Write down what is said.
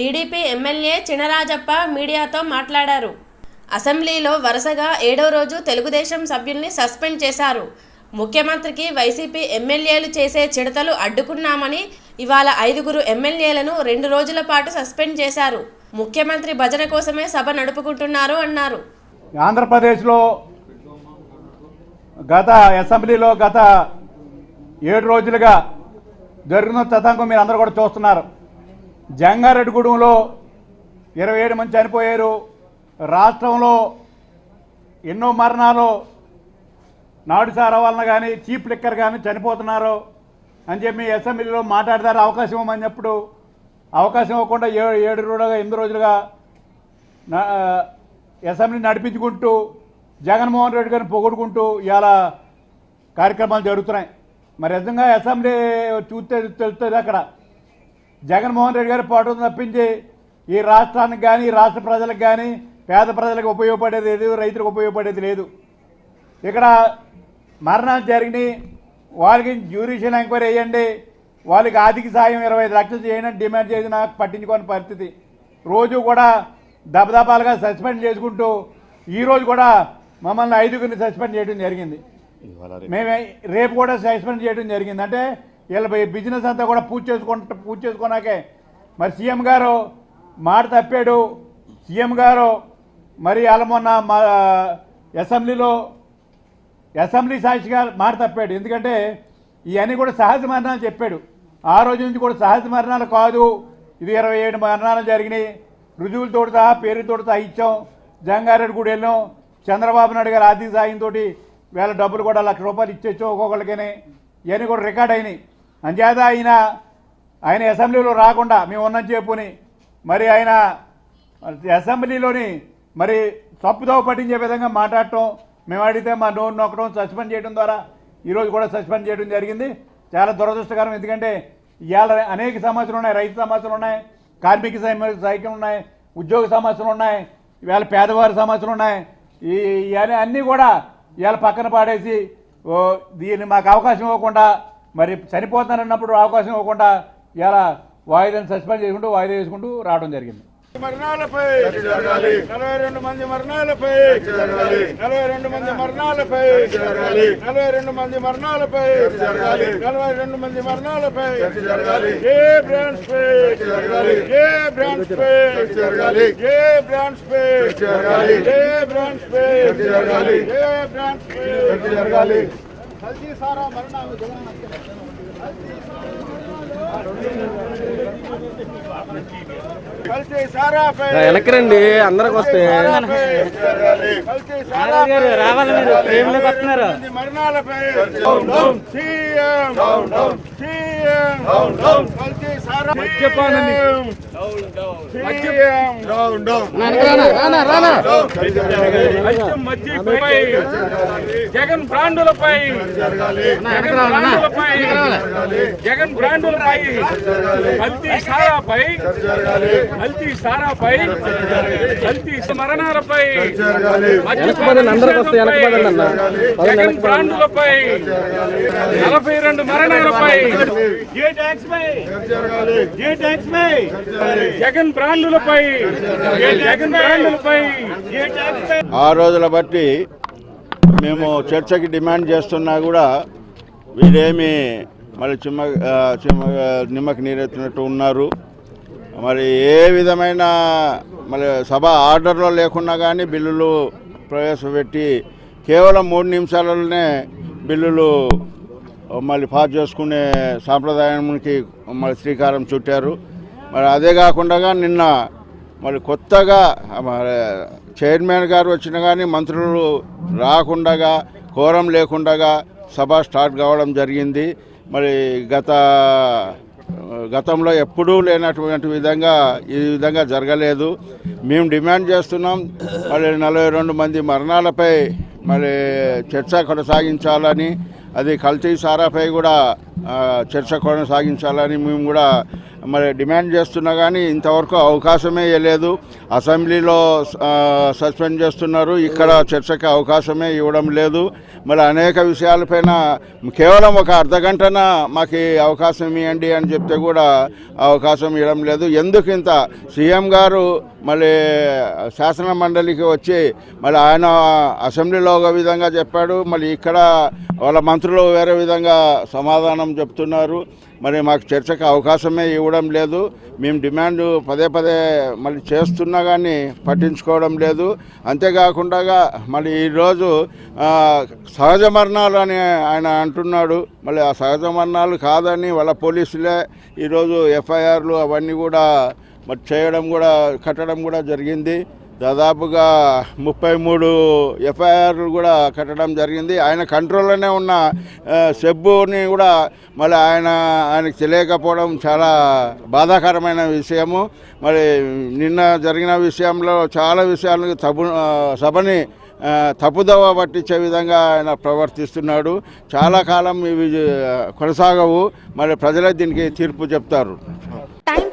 TDP MLA Chinarajappa మీడియాతో మాట్లాడారు. అసెంబ్లీలో వరుసగా ఏడో రోజు తెలుగుదేశం సభ్యుల్ని సస్పెండ్ చేశారు. ముఖ్యమంత్రికి వైసీపీ ఎమ్మెల్యేలు చేసే చిడతలు అడ్డుకున్నామని ఇవాళ ఐదుగురు ఎమ్మెల్యేలను రెండు రోజుల పాటు సస్పెండ్ చేశారు. ముఖ్యమంత్రి భజన కోసమే సభ నడుపుకుంటున్నారు అన్నారు. ఆంధ్రప్రదేశ్లో గత అసెంబ్లీలో గత ఏడు రోజులుగా జరిగిన తతంగం మీరు అందరూ కూడా చూస్తున్నారు. జంగారెడ్డిగూడెంలో ఇరవై ఏడు మంది చనిపోయారు. రాష్ట్రంలో ఎన్నో మరణాలు నాడు సారా వలన కానీ చీప్ లిక్కర్ కానీ చనిపోతున్నారు అని చెప్పి అసెంబ్లీలో మాట్లాడతారు అవకాశం ఇవ్వమని చెప్పుడు అవకాశం ఇవ్వకుండా ఏడు ఏడు రోజులుగా ఎనిమిది రోజులుగా నా- అసెంబ్లీ నడిపించుకుంటూ జగన్మోహన్ రెడ్డి గారిని పొగుడుకుంటూ ఇలా కార్యక్రమాలు జరుగుతున్నాయి. మరి నిజంగా అసెంబ్లీ చూస్తే తెలుస్తుంది అక్కడ. జగన్మోహన్ రెడ్డి గారి పాటు తప్పించి ఈ రాష్ట్రానికి కానీ ఈ రాష్ట్ర ప్రజలకు కానీ పేద ప్రజలకు ఉపయోగపడేది లేదు రైతులకు ఉపయోగపడేది లేదు. ఇక్కడ మరణాలు జరిగినాయి. వాళ్ళకి జ్యూరిషియల్ ఎంక్వైరీ వేయండి. వాళ్ళకి ఆర్థిక సాయం ఇరవై ఐదు లక్షలు చేయండి. డిమాండ్ చేసి నాకు పట్టించుకోని పరిస్థితి. రోజు కూడా దబదబాలుగా సస్పెండ్ చేసుకుంటూ ఈ రోజు కూడా మమ్మల్ని ఐదుగురిని సస్పెండ్ చేయడం జరిగింది. మేమే రేపు కూడా సస్పెండ్ చేయడం జరిగింది. అంటే వీళ్ళ బిజినెస్ అంతా కూడా పూర్తి చేసుకుంట పూర్తి చేసుకున్నాకే. మరి సీఎం గారు మాట తప్పాడు. సీఎం గారు మరి వాళ్ళ మొన్న మా అసెంబ్లీలో అసెంబ్లీ సాక్షిగా మాట తప్పాడు. ఎందుకంటే ఇవన్నీ కూడా సహజ మరణాలు చెప్పాడు. ఆ రోజు నుంచి కూడా సహజ మరణాలు కాదు. ఇది ఇరవై ఏడు మరణాలు జరిగినాయి. రుజువులతో సహా పేరుతో సహా ఇచ్చాం. జంగారెడ్డి కూడా వెళ్ళాం. చంద్రబాబు నాయుడు గారు ఆర్థిక సాయంతో వేల డబ్బులు కూడా లక్ష రూపాయలు ఇచ్చేచ్చాం ఒక్కొక్కరికి ఇవన్నీ కూడా రికార్డ్ అయినాయి. అంచేత ఆయన ఆయన అసెంబ్లీలో రాకుండా మేము ఉన్నాం చెప్పుని మరి ఆయన అసెంబ్లీలోని మరి తప్పుదోవ పట్టించే విధంగా మాట్లాడటం మేము అడిగితే మా నోరు నొక్కడం సస్పెండ్ చేయడం ద్వారా ఈరోజు కూడా సస్పెండ్ చేయడం జరిగింది. చాలా దురదృష్టకరం. ఎందుకంటే ఇవాళ అనేక సమస్యలు ఉన్నాయి. రైతు సమస్యలు ఉన్నాయి. కార్మిక సమ- సైక్యం ఉన్నాయి. ఉద్యోగ సమస్యలు ఉన్నాయి. ఇవాళ పేదవారి సమస్యలు ఉన్నాయి. ఈ అన్నీ కూడా ఇవాళ పక్కన పాడేసి ఓ దీన్ని మాకు అవకాశం ఇవ్వకుండా మరి చనిపోతానన్నప్పుడు అవకాశం ఇవ్వకుండా ఇలా వాయిదాన్ని సస్పెండ్ చేసుకుంటూ వాయిదా వేసుకుంటూ రావడం జరిగింది మరణాలపై నలభై రెండు మంది మరణాలపై నలభై రెండు మంది మరణాలపై నలభై రెండు మంది మరణాలపై నలభై రెండు మంది మరణాలపై ఏ బ్రాండ్స్ పై ఏ బ్రాండ్స్ పై ఏ బ్రాండ్స్ పై ఏ బ్రాండ్స్ పై ఏ బ్రాండ్స్ పై హల్దీ సారా మరణాలు కల్తీ సారాపై వెనక్కి రండి అందరికి వస్తే. కల్తీ సారాపై రావాలి మీరు వస్తున్నారు మరణాలపై సీఎం సీఎం కల్తీ సారా మద్యపానాన్ని. సీఎం మద్యం మజ్జిపై జగన్ బ్రాండులపై జగన్ బ్రాండులపై జగన్ బ్రాండులపై కల్తీ సారాపై కల్తీ సారాపై కల్తీ మరణాలపై వెనకపదండి అందరికి వస్తే వెనకపదండి అన్న. పదండి జగన్ బ్రాండులపై. నలభై రెండు మరణాలపై. ఏ ట్యాక్స్ పై ఏ ట్యాక్స్ పై జగన్ బ్రాండులపై. జగన్ బ్రాండులపై. ఏ ట్యాక్స్ పై ఆ రోజుల బట్టి మేము చర్చకి డిమాండ్ చేస్తున్నా కూడా వీరేమి మరి చిమ్మ చిమ్మ నిమ్మకి నీరెత్తినట్టు ఉన్నారు. మరి ఏ విధమైన మరి సభ ఆర్డర్లో లేకున్నా కానీ బిల్లులు ప్రవేశపెట్టి కేవలం మూడు నిమిషాలలోనే బిల్లులు మళ్ళీ పాస్ చేసుకునే సాంప్రదాయానికి మరి శ్రీకారం చుట్టారు. మరి అదే కాకుండా నిన్న మరి కొత్తగా మరి చైర్మన్ గారు వచ్చిన కానీ మంత్రులు రాకుండా కోరం లేకుండా సభ స్టార్ట్ కావడం జరిగింది. మరి గత గతంలో ఎప్పుడూ లేనటువంటి విధంగా ఈ విధంగా జరగలేదు. మేము డిమాండ్ చేస్తున్నాం మరి నలభై రెండు మంది మరణాలపై మరి చర్చ కొనసాగించాలని అది కల్తీ సారాపై కూడా చర్చ కొనసాగించాలని మేము కూడా మరి డిమాండ్ చేస్తున్నా కానీ ఇంతవరకు అవకాశమే లేదు. అసెంబ్లీలో సస్పెండ్ చేస్తున్నారు. ఇక్కడ చర్చకి అవకాశమే ఇవ్వడం లేదు. మరి అనేక విషయాలపైన కేవలం ఒక అర్ధ గంటన మాకు అవకాశం ఇవ్వండి అని చెప్తే కూడా అవకాశం ఇవ్వడం లేదు. ఎందుకు ఇంత? సీఎం గారు మళ్ళీ శాసన మండలికి వచ్చి మళ్ళీ ఆయన అసెంబ్లీలో ఒక విధంగా చెప్పాడు. మళ్ళీ ఇక్కడ వాళ్ళ మంత్రులు వేరే విధంగా సమాధానం చెప్తున్నారు. మరి మాకు చర్చకు అవకాశమే ఇవ్వడం లేదు. మేము డిమాండ్ పదే పదే మళ్ళీ చేస్తున్నా కానీ పట్టించుకోవడం లేదు. అంతేకాకుండా మళ్ళీ ఈరోజు సహజ మరణాలు అని ఆయన అంటున్నాడు. మళ్ళీ ఆ సహజ మరణాలు కాదని వాళ్ళ పోలీసులే ఈరోజు ఎఫ్ఐఆర్లు అవన్నీ కూడా మరి చేయడం కూడా కట్టడం కూడా జరిగింది. దాదాపుగా ముప్పై మూడు ఎఫ్ఐఆర్లు కూడా కట్టడం జరిగింది. ఆయన కంట్రోల్లోనే ఉన్న సెబ్బుని కూడా మళ్ళీ ఆయన ఆయనకు తెలియకపోవడం చాలా బాధాకరమైన విషయము. మరి నిన్న జరిగిన విషయంలో చాలా విషయాలను తబు సభని తప్పుదవ పట్టించే విధంగా ఆయన ప్రవర్తిస్తున్నాడు. చాలా కాలం ఇవి కొనసాగవు. మరి ప్రజలే దీనికి తీర్పు చెప్తారు.